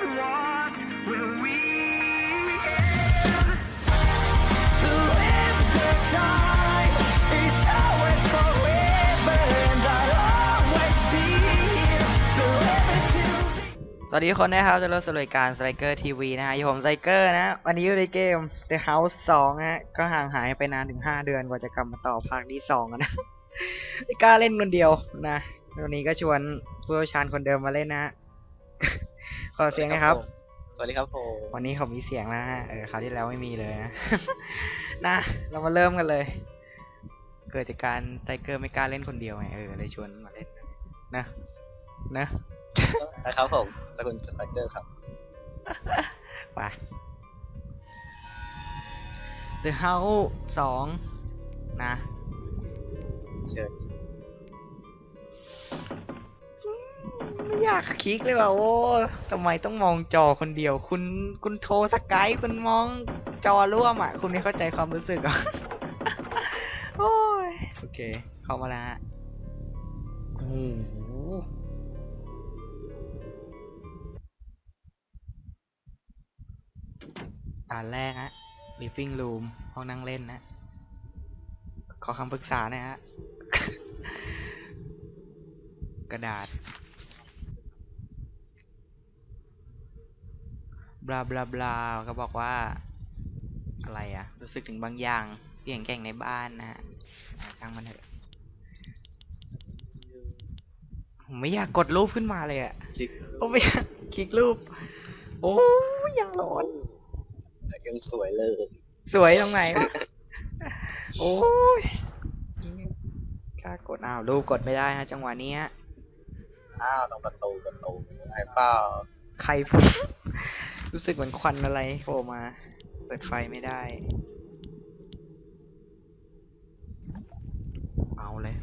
สวัสดีทุกคนนะครับจะเริ่มสู่รายการ Striker TV นะฮะอยู่ผม Striker นะ วันนี้อยู่ในเกม The House 2ฮะ ก็ห่างหายไปนานถึง 5 เดือนกว่าจะกลับมาต่อภาคที่2อะนะไม่กล้าเล่นคนเดียวนะ วันนี้ก็ชวนผู้เชี่ยวชาญคนเดิมมาเล่นนะ ฮะขอเสียงนะครับ สวัสดีครับผมวันนี้เขามีเสียงแล้วนะฮะเออคราวที่แล้วไม่มีเลยนะ นะเรามาเริ่มกันเลย เกิดจากการสไตรเกอร์ไม่กล้าเล่นคนเดียวไงเออเลยชวนมาเล่นนะนะนะครับผมสกุลสตักเกอร์ครับไป The House สองนะ เชิญ ไม่อยากคลิกเลยว่ะโอ้ทำไมต้องมองจอคนเดียว คุณคุณโทรสกายคุณมองจอร่วมอะ คุณไม่เข้าใจความรู้สึกเหรอะโอ้ยโอเค เข้ามาแล้วฮะโอ้โหตานแรกฮะ living room ห้องนั่งเล่นนะ ขอคำปรึกษาหนะฮะ กระดาษ บลาบลาบลาก็บอกว่า อะไรอะรู้สึกถึงบางอย่างเปลี่ยนแก่งในบ้านนะฮะอ่าช่างมันเถอะผมไม่อยากกดรูปขึ้นมาเลยอะคลิกผมไม่อยากคลิกรูป โอ้ยยังร้อนยังสวยเลย สวยตรงไหนวะโอ้ยกล้ากดอ้าวรูปกดไม่ได้ฮะจังหวะนี้ฮะอ้าวตรงประตูประตูไอ้เป้าใครพูด รู้สึกเหมือนควันอะไรโผล่มา เปิดไฟไม่ได้ เอาเลย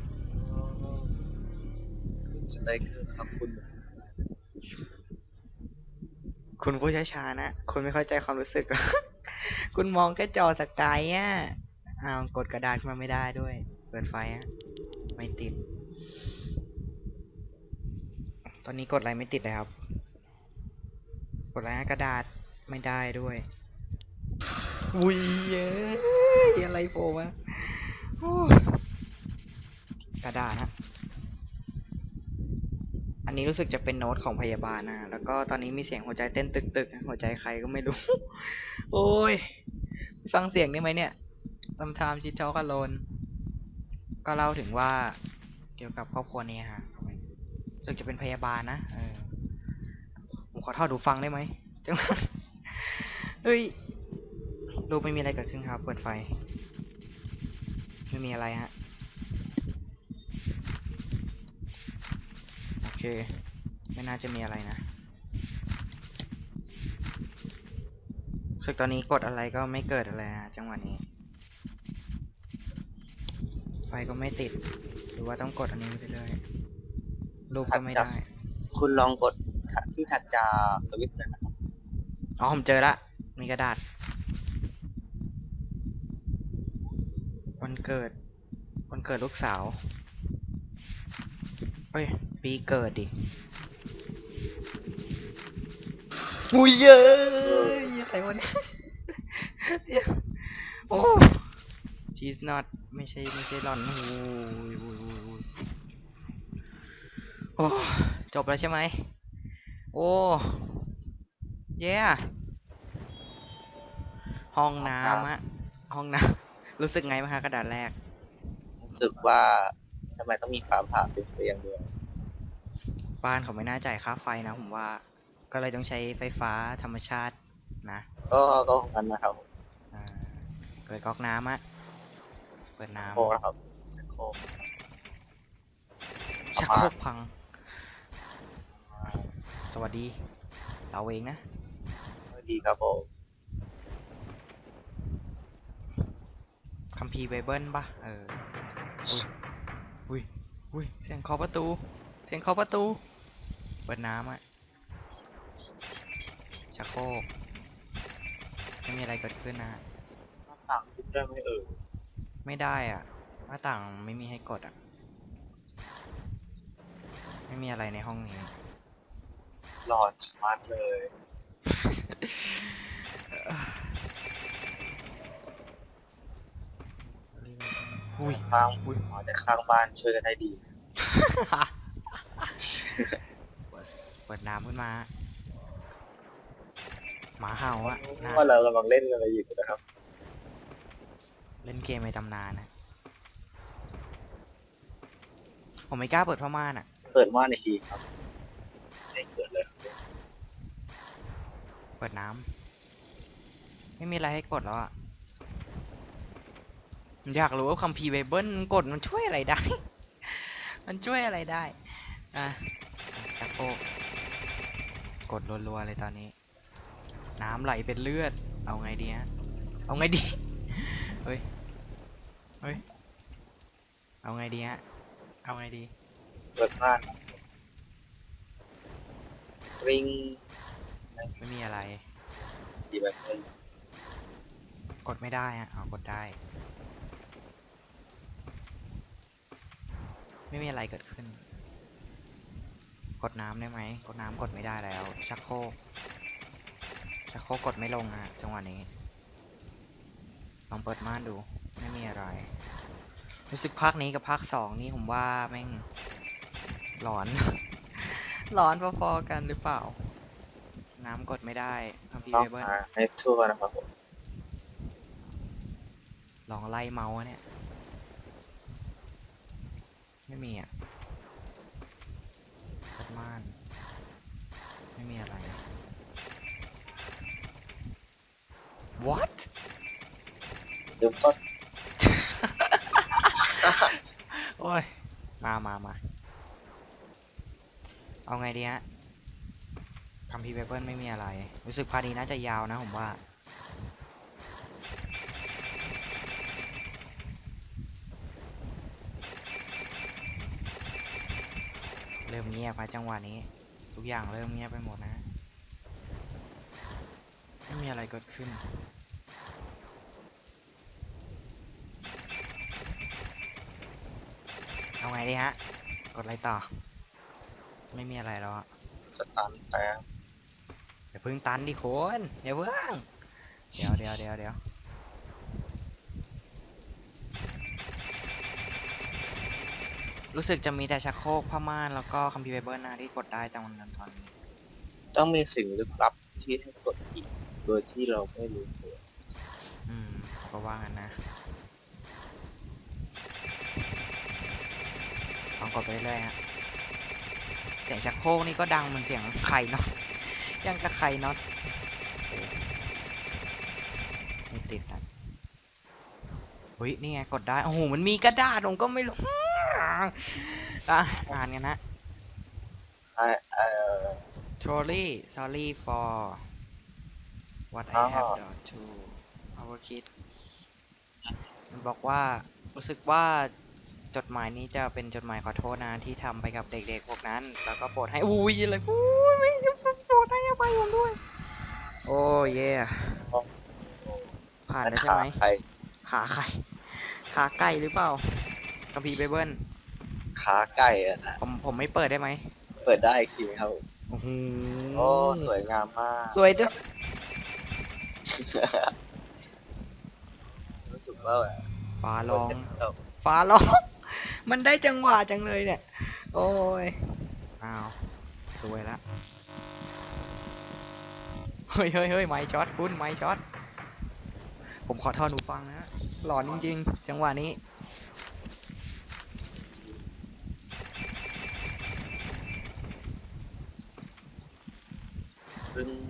คุณสตักเกอร์ครับคุณ คุณผู้ช้าชาญนะ คุณไม่เข้าใจความรู้สึกหรอกคุณมองแค่จอสกายอะอ้าวกดกระดาษขึ้นมาไม่ได้ด้วย เปิดไฟอะ ไม่ติด ตอนนี้กดอะไรไม่ติดเลยครับก ดอะไรนะกระดาษไม่ได้ด้วยอุ้ยเย้อะไรโผล่มากระดาษฮะอันนี้รู้สึกจะเป็นโน้ตของพยาบาลนะแล้วก็ตอนนี้มีเสียงหัวใจเต้นตึกๆหัวใจใครก็ไม่รู้ โอ้ย ฟังเสียงได้ไหมเนี่ยตำทามชิทอคาโลนก็เล่าถึงว่าเกี่ยวกับครอบครัวนี้ฮะรู้สึกจะเป็นพยาบาลนะเออ ขอทอดดูฟังได้ไหมจังหวะเฮ้ยดูไม่มีอะไรเกิดขึ้นครับ เปิดไฟ ไม่มีอะไรฮะ โอเค ไม่น่าจะมีอะไรนะสึกตอนนี้กดอะไรก็ไม่เกิดอะไรนะจังหวะนี้ ไฟก็ไม่ติด หรือว่าต้องกดอันนี้ไปเรื่อยๆรูปก็ไม่ได้ คุณลองกด ที่ถัดจากสวิตช์หนะครับอ๋อผมเจอละ มีกระดาษ วันเกิด วันเกิดลูกสาว เฮ้ย ปีเกิดดิ อุ้ยเย้ยอะไรวะเนี่ยโอ้ she's not ไม่ใช่ไม่ใช่หล่อนโอ้ยโอ้ยโอ้ยโอ้ยจบแล้วใช่ไหม โอ้เย้ห้องน้ำอะห้องน้ำรู้สึกไงบ้างฮะกระดาษแรก รู้สึกว่าทำไมต้องมีความผ่าเป็นเพียงเดียวบ้านเขาไม่น่าจ่ายค่าไฟนะผมว่า ก็เลยต้องใช้ไฟฟ้าธรรมชาตินะก็ก็ของกันนะครับอ่าเปิดก๊อกน้ำอะเปิดน้โค้งนะครับโค้งำชักโครกพังส วัสดี เราเองนะดีครับผมคัมภีร์ไบเบิลปะเออ อุ้ย อุ้ย เสียงเคาะประตู เสียงเคาะประตู เปิดน้ำอะชักโครกไม่มีอะไรเกิดขึ้นนะ หน้าต่างทุบได้ไหมเอ่ยไม่ได้อะ หน้าต่างไม่มีให้กดอะ ไม่มีอะไรในห้องนี้ หลอดชาร์จเลย อุ้ยข้างหมอจะข้างบ้านช่วยกันได้ดีเปิดเปิดน้ำขึ้นมา หมาเห่าอะน่าว่าเรากำลังเล่นอะไรอยู่นะครับ เล่นเกมในตำนานนะ ผมไม่กล้าเปิดผ้าม่านอะเปิดม่านในทีครับไม่เปิดเลยครับ เปิดน้ำไม่มีอะไรให้กดแล้วอะอยากรู้ว่าคัมภีร์ไบเบิลกดมันช่วยอะไรได้ มันช่วยอะไรได้ อะชักโครกกดรัวๆเลยตอนนี้ น้ำไหลเป็นเลือด เอาไงดีฮะ เอาไงดี เฮ้ย เฮ้ย เอาไงดีฮะ เอาไงดี เปิดม่านริง ไม่มีอะไร ดีแบบนึงกดไม่ได้ฮะอ๋อกดได้ ไม่มีอะไรเกิดขึ้น กดน้ำได้ไหม กดน้ำกดไม่ได้แล้ว ชักโครกชักโครกกดไม่ลงฮะจังหวะนี้ ลองเปิดม่านดู ไม่มีอะไร รู้สึกภาคนี้กับภาคสองนี่ผมว่าแม่งหลอน หลอนพอๆกันหรือเปล่า น้ำกดไม่ได้คัมภีร์ต้องไบเบิลหาให้ทั่วนะครับผมลองไล่เมาส์อะเนี่ย ไม่มีอะเปิดม่าน ไม่มีอะไร what ลืมต้นโอ้ย มามามา เอาไงดีฮะ คัมภีร์ไบเบิลไม่มีอะไร รู้สึกพาร์ทนี้น่าจะยาวนะผมว่า เริ่มเงียบมาจังหวะนี้ ทุกอย่างเริ่มเงียบไปหมดนะ ไม่มีอะไรเกิดขึ้นเอาไงดีฮะ กดอะไรต่อ ไม่มีอะไรแล้วอะสตันแต่ อย่าเพิ่งตันดิโคนอย่าเพิ่งเดี๋ยวเดี๋ยวเดี๋ยวเดี๋ยวรู้สึกจะมีแต่ชักโครกผ้าม่านแล้วก็คัมภีร์ไบเบิลนะที่กดได้จังวันนั้นตอนนี้ต้องมีสิ่งลึกลับที่ให้กดอีกโดยที่เราไม่รู้ตัวอืมเขาก็ว่างั้นนะลองกดไปเรื่อยๆฮะเสียงชักโครกนี่ก็ดังเหมือนเสียงไข่น็อต ยังกับไข่น็อตเออไม่ติดนะเฮ้ยนี่ไงกดได้ โอ้โห มันมีกระดาษผมก็ไม่รู้อะอ่านกันนะไอเอ่อ Trolley sorry for what I อ๋อ have done to our kid มันบอกว่ารู้สึกว่าจดหมายนี้จะเป็นจดหมายขอโทษนะที่ทำไปกับเด็กๆพวกนั้น แล้วก็โปรดให้อุ้ยอะไรอุ้ยไม่ โปรดให้อภัยผมด้วย โอ้เย่ผ่านแล้วใช่ไหมใครขาไข่ขาไก่หรือเปล่าคัมภีร์ไบเบิลขาไก่อะนะผมผมไม่เปิดได้ไหมเปิดได้อีกทีไหมครับโอ้โหโอ้สวยงามมาก สวยจังรู้สึกว่าแบบฟ้าคนร้องเป็นเอ่อฟ้าร้อง มันได้จังหวะจังเลยเนี่ย โอ้ยอ้าวสวยละ เฮ้ยเฮ้ยเฮ้ยไม้ช็อตคุณไม้ช็อตผมขอทอนหูฟังนะ หลอนจริง ๆ จังหวะนี้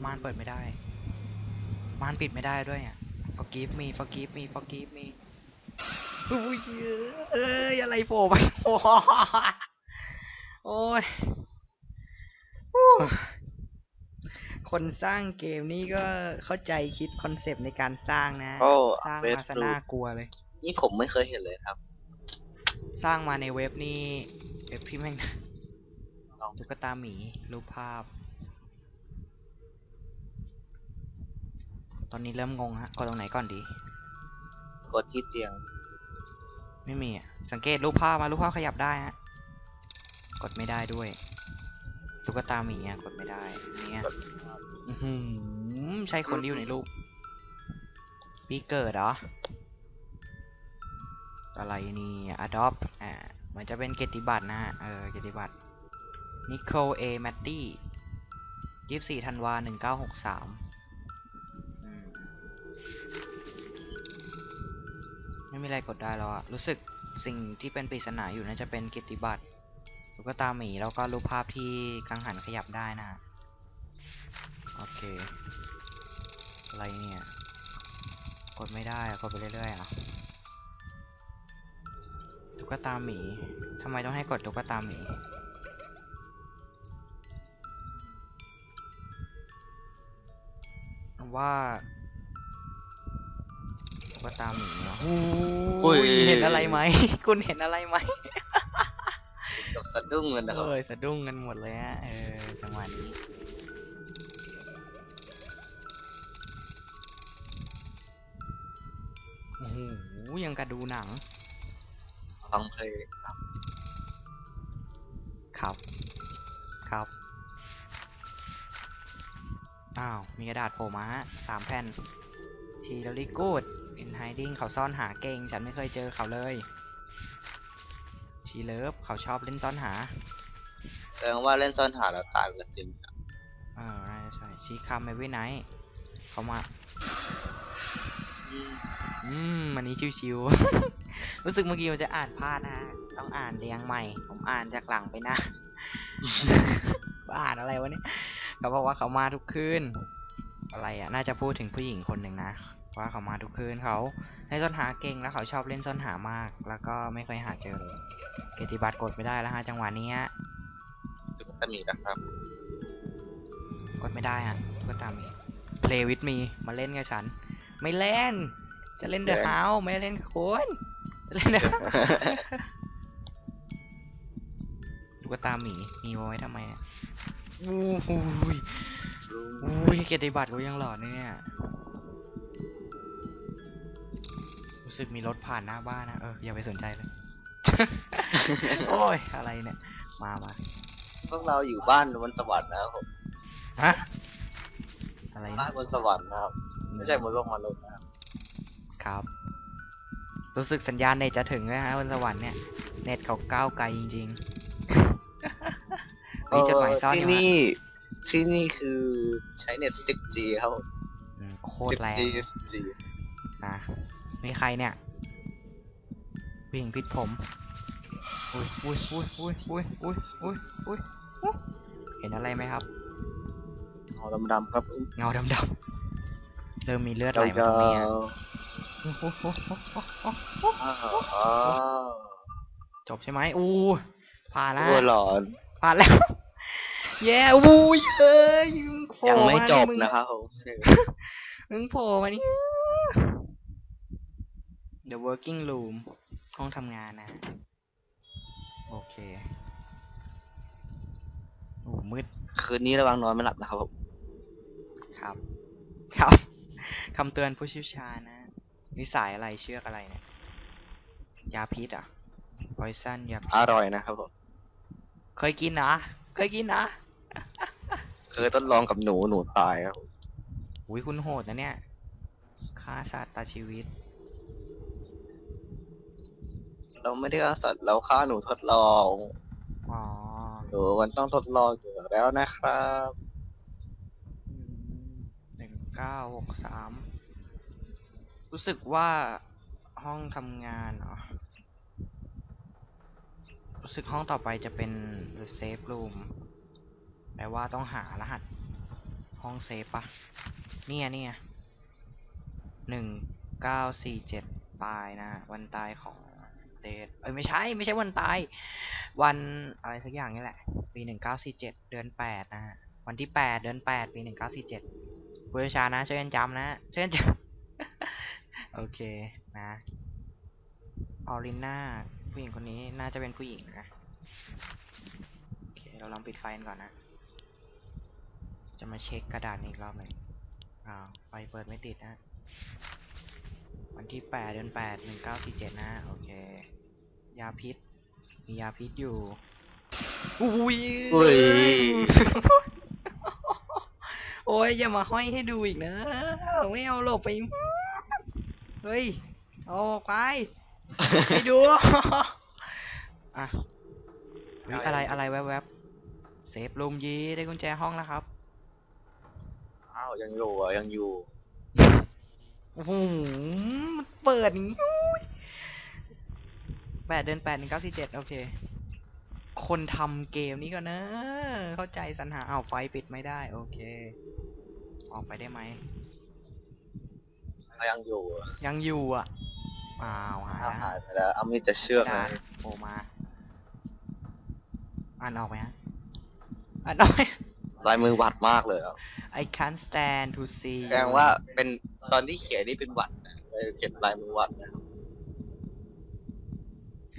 ม่านเปิดไม่ได้ ม่านปิดไม่ได้ด้วยอะ forgive me forgive me forgive me อุ้ยเอ้ยอะไรโผล่ไปโอ้โหโอ้ยฮู้ คนสร้างเกมนี่ก็เข้าใจคิดคอนเซปต์ในการสร้างนะ โอ้สร้างเบสมาซะรูน่ากลัวเลย นี่ผมไม่เคยเห็นเลยครับ สร้างมาในเว็บนี่เว็บที่แม่งลองตุ๊กตาหมีรูปภาพ ตอนนี้เริ่มงงฮะกดตรงไหนก่อนดี กดที่เตียง ไม่มีอะสังเกตรูปภาพมารูปภาพขยับได้ฮะ กดไม่ได้ด้วย ตุ๊กตาหมีอะกดไม่ได้เนี่ยกดอื้อหือม ใช่คนที่อยู่ในรูปปีเกิดเหรอ อะไรนี่ adopt อ่าเหมือนจะเป็นเกติบัตรนะฮะ เออ เกติบัตรนิโคลเอแมตตี้ยี่สี่ธันวาหนึ่งเก้าหกสามไม่มีอะไรกดได้แล้วอะรู้สึกสิ่งที่เป็นปริศนาอยู่น่าจะเป็นเกียรติบัตรลูกตาหมีแล้วก็รูปภาพที่กังหันขยับได้นะ โอเค อะไรเนี่ย กดไม่ได้อะกดไปเรื่อยๆอะตุ๊กตาหมีทำไมต้องให้กดตุ๊กตาหมีว่าตุ๊กตาหมีเหรอโอ้ยเห็นอะไรไหม คุณเห็นอะไรไหมกับสะดุ้งเลยนะคเอรับอสะดุ้งกันหมดเลยฮะเออจังหวะนี้ ยังกระดูหนังฟังเพลงครับ ครับ ครับ อ้าว มีกระดาษโผล่มาฮะสามแผ่นชีลลี่กูดอินไฮดิ้งเขาซ่อนหาเก่ง ฉันไม่เคยเจอเขาเลย ชีเลิฟเขาชอบเล่นซ่อนหาแสดงว่าเล่นซ่อนหาแล้วตายกันจริงเออน่าจะใช่ชีคัมเมวิไนท์เขามา อืมอืมอันนี้ชิวๆ รู้สึกเมื่อกี้มันจะอ่านพลาดนะฮะ ต้องอ่านเรียงใหม่ ผมอ่านจากหลังไปหนะว่าอ่านอะไรวะเนี่ยเขาบอกว่าเขามาทุกคืน อะไรอะ น่าจะพูดถึงผู้หญิงคนหนึ่งนะ ว่าเขามาทุกคืนเขาให้ซ่อนหาเก่งแล้วเขาชอบเล่นซ่อนหามาก แล้วก็ไม่เคยหาเจอเลย เกยรติบัตรกดไม่ได้แล้วฮะจังหวะนี้ฮะตุ๊กตาหมีนะครับ กดไม่ได้ฮะก็ตามมี play with me มาเล่นกับฉัน ไม่เล่น จะเล่นเดอะเล่นเฮาไม่เล่นกับคุณจะเล่นเดอะลูกตาหมี มีไว้ทำไมเนี่ยอู้หูยอุ้ยเกียรติบัตรกูยังหลอดเลยเนี่ย รู้สึกมีรถผ่านหน้าบ้านนะ เออ อย่าไปสนใจเลย โอ้ย อะไรเนี่ย มามาพวกเราอยู่บ้านบนสวรรค์นะครับผมฮะ อะไรบ้านะนบนสวรรค์นะครับ ไม่ใช่บนโลกมนุษย์นะ ครับครับ รู้สึกสัญญาณเน็ตจะถึงนะฮะบนสวรรค์เนี่ย เน็ตเขาก้าวไกลจริงๆ มีจดหมายซ่อนอที่ยู่ฮะนี่ที่นี่คือใช้เน็ต 10G ครับผม อืมโคตรแรง 10G 10G นะมีใครเนี่ยผู้หญิงพิษผมอุ้ยอุ้ยอุ้ยอุ้ยอุ้ยอุ้ยอุ้ยอุ้ยอุ๊ยเห็นอะไรไหมครับ เอาดำๆครับเงาดำๆเริ่มมีเลือดไหลมาเจ้าตรงนี้อะอ๋อ จบใช่ไหมอู้ผ่านแล้วตัวหลอนผ่านแล้ว แย่อู้ยเอ้ยมึงโผล่ยังไม่าจบมึงนะครับผมมึงโผล่มานี่ The working room ห้องทำงานนะ โอเคโอ้มืด คืนนี้ระวังนอนไม่หลับนะครับผม ครับ ครับคำเตือนผู้เชี่ยวชาญนะ นิสัยอะไรเชือกอะไรเนี่ย ยาพิษอะ poison ยาพิษอร่อยนะครับผม เคยกินนะเคยกินนะ เคยทดลองกับหนูหนูตายครับผมอุ้ยคุณโหดนะเนี่ยฆ่าสัตว์ตัดชีวิต เราไม่ได้ฆ่าสัตว์เราฆ่าหนูทดลองอ๋อหนูมันต้องทดลองอยู่แล้วนะครับหนึ่งเก้าหกสาม รู้สึกว่าห้องทำงานเหรอรู้สึกห้องต่อไปจะเป็น the safe room แปลว่าต้องหารหัส ห้องเซฟปะเนี่ยเนี่ยหนึ่งเก้าสี่เจ็ดตายนะ วันตายของเดทเอ้ยไม่ใช่ ไม่ใช่วันตาย วันอะไรสักอย่างนี่แหละ ปีหนึ่งเก้าสี่เจ็ดเดือนแปดนะวันที่แปดเดือนแปดปีหนึ่งเก้าสี่เจ็ดผู้เชี่ยวชานะช่วยกันจำนะช่วยกันจำ โอเคนะออริน่าผู้หญิงคนนี้น่าจะเป็นผู้หญิงนะโอเคเราลองปิดไฟกันก่อนนะ จะมาเช็คกระดาษนี้อีกรอบหนึ่งอ้าวไฟเปิดไม่ติดนะ วันที่แปดเดือนแปดหนึ่งเก้าสี่เจ็ดนะโอเค ยาพิษ มียาพิษอยู่อุ้ยอุ้ยโอ้ยอย่ามาห้อยให้ดูอีกนะ ไม่เอาหลบไป เฮ้ยเอาออกไปไปดู อะอุ๊ยอะไรอะไรแวบๆเซฟลุมยีได้กุญแจห้องแล้วครับ อ้าวยังอยู่อะยังอยู่โอ้โหมันเปิดอย่างงี้แปดเดือนแปดหนึ่งเก้าสี่เจ็ดโอเค คนทำเกมนี้ก็เนอะเข้าใจสรรหาอ้าวไฟปิดไม่ได้ โอเค ออกไปได้ไหม ยังอยู่อะยังอยู่อะอ้าวหายอ้าวแล้วหายไปแล้วเอามีแต่เชือกดานะนโผล่มาอ่านออกไหมฮะอ่านออกไหมลายมือหวัดมากเลยอะ I can't stand to see แสดงว่าเป็นตอนที่เขียนนี่เป็นหวัดนะเลยเขียนลายมือหวัดนะ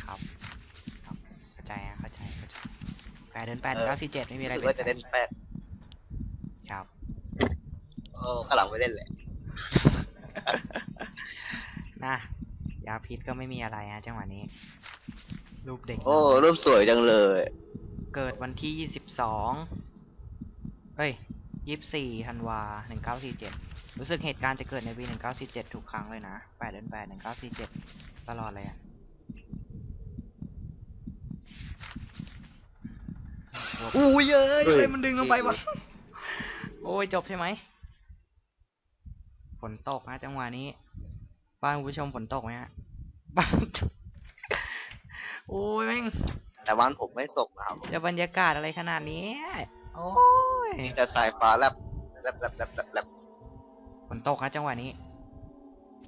ครับครับ เข้าใจฮะเข้าใจเข้าใจแปดเดือนแปดเก้าสี่เจ็ดไม่มีอะไรรู้สึกว่าจะเล่นแป๊ดครับ เออข้างหลังไม่เล่นแหละ นะยาพิษก็ไม่มีอะไรฮะจังหวะนี้ รูปเด็กโอ้น้อยรูปสวยจังเลย เกิดวันที่ยี่สิบสองเฮ้ยยี่สิบสี่ธันวาหนึ่งเก้าสี่เจ็ดรู้สึกเหตุการณ์จะเกิดในปีหนึ่งเก้าสี่เจ็ดทุกครั้งเลยนะแปดเดือนแปดหนึ่งเก้าสี่เจ็ดตลอดเลยอะอู้ยเอ้ยเฮ้ย อะไรมันดึงลงไปวะ โอ้ยจบใช่ไหม ฝนตกนะจังหวะนี้ บ้านคุณผู้ชมฝนตกไหมฮะบ้านโอ้ยแม่งแต่วันผมไม่ตกนะครับจะบรรยากาศอะไรขนาดนี้ โอ้ยมีแต่สายฟ้าแลบแลบแลบแลบแลบแลบฝนตกนะจังหวะนี้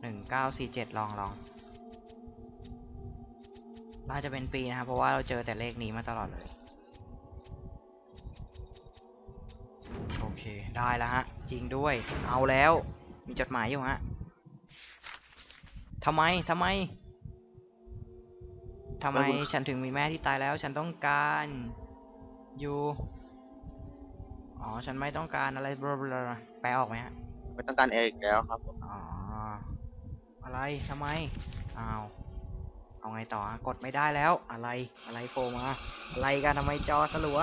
หนึ่งเก้าสี่เจ็ดลองลองน่าจะเป็นปีนะครับเพราะว่าเราเจอแต่เลขนี้มาตลอดเลยโอเค ได้แล้วฮะ จริงด้วย เอาแล้ว มีจดหมายอยู่ฮะทำไมทำไมทำไมฉันถึงมีแม่ที่ตายแล้ว ฉันต้องการอยู่อ๋อฉันไม่ต้องการอะไรบลาบลาแปลออกไหมฮะไม่ต้องการเอริกแล้วครับผมอ๋ออะไรทำไมอ้าวเอาไงต่อฮะกดไม่ได้แล้วอะไรอะไรโฟมาอะไรกันทำไมจอสลัว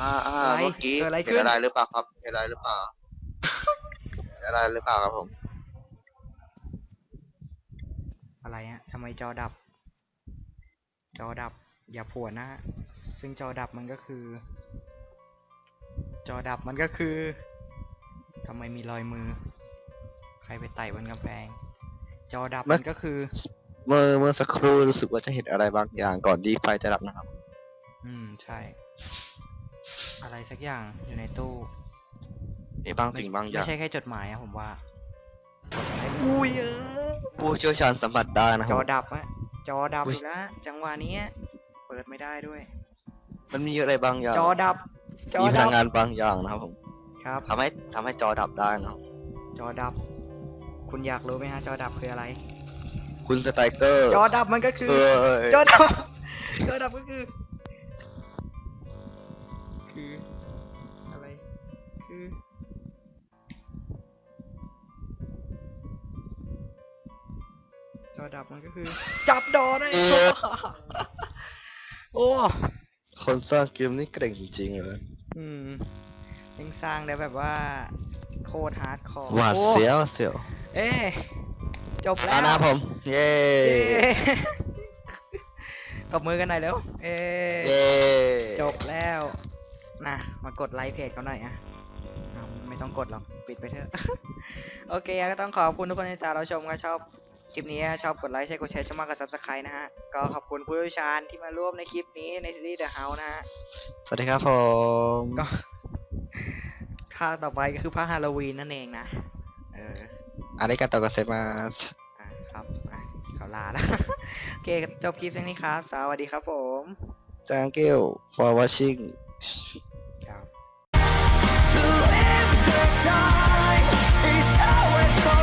อ่าอ่าอะไรเมื่อกี้เกิดอะไรเห็ขึ้นนอะไรหรือเปล่าครับเห็นอะไรหรือเปล่าเห็น อะไรหรือเปล่าครับผม อะไรฮะทำไมจอดับ จอดับ อย่าผวนนะฮะซึ่งจอดับมันก็คือ จอดับมันก็คือทำไมมีรอยมือ ใครไปไต่บนกำแพง จอดับมัมันนก็คือ เมื่อเมื่อสักครู่รู้สึกว่าจะเห็นอะไรบางอย่างก่อนที่ไฟจะดับนะครับ อืมใช่ อะไรสักอย่างอยู่ในตู้ มีบางสิ่งบางอไม่ย่างใช่แค่จดหมายอะผมว่าอุ้ยเออผู้เชี่ยวชาญสัมผัสได้นะคจรัอบ ดับอะจอดับอุ๊ยอีกแล้วจังหวะนี้เปิดไม่ได้ด้วย มันมีอะไรบางอย่างจอดับ จอมีพดัลับงงานบางอย่างนะครับผมครับ ทำให้ทำให้จอดับได้นะครับจอดับ คุณอยากรู้ไหมฮะจอดับคืออะไร คุณสไตรเกอร์จอดับมันก็คือ เออจอดับ จอดับก็คือ คือ อะไร คือ จอดับมันก็คือ จับดอได้ โอ้ คนสร้างเกมนี่เก่งจริงๆเลยอืมยังสร้างได้แบบว่า โคตรฮาร์ดคอร์หวาดโอ้เสียวเสียว เอ๊ะจบแล้อ่าวนะครับผมเย้เย้ตบมือกันหน่อยเร็ว เอ๊เย้จบแล้วนะมากดไลค์เพจเขาหน่อยอะเอาไม่ต้องกดหรอก ปิดไปเถอะ โอเคก็ต้องขอบคุณทุกคนที่ติดตามเราชมก็ชอบ คลิปนี้ชอบกดไลค์ใช่กดแชร์ช่องมากกับ subscribe นะฮะ ก็ขอบคุณผู้เชี่ยวชาญที่มาร่วมในคลิปนี้ในซีรีส์ The House นะฮะ สวัสดีครับผมก็ค่าต่อไปก็คือพระฮาโลวีนนั่นเองนะ เอออาริกาโตกัสเซมาสอะครับอะเขาลาแล้ว โอเค จบคลิปเพียงนี้ครับ สวัสดีครับผม thank you for watching ครับ Whoever the time is always for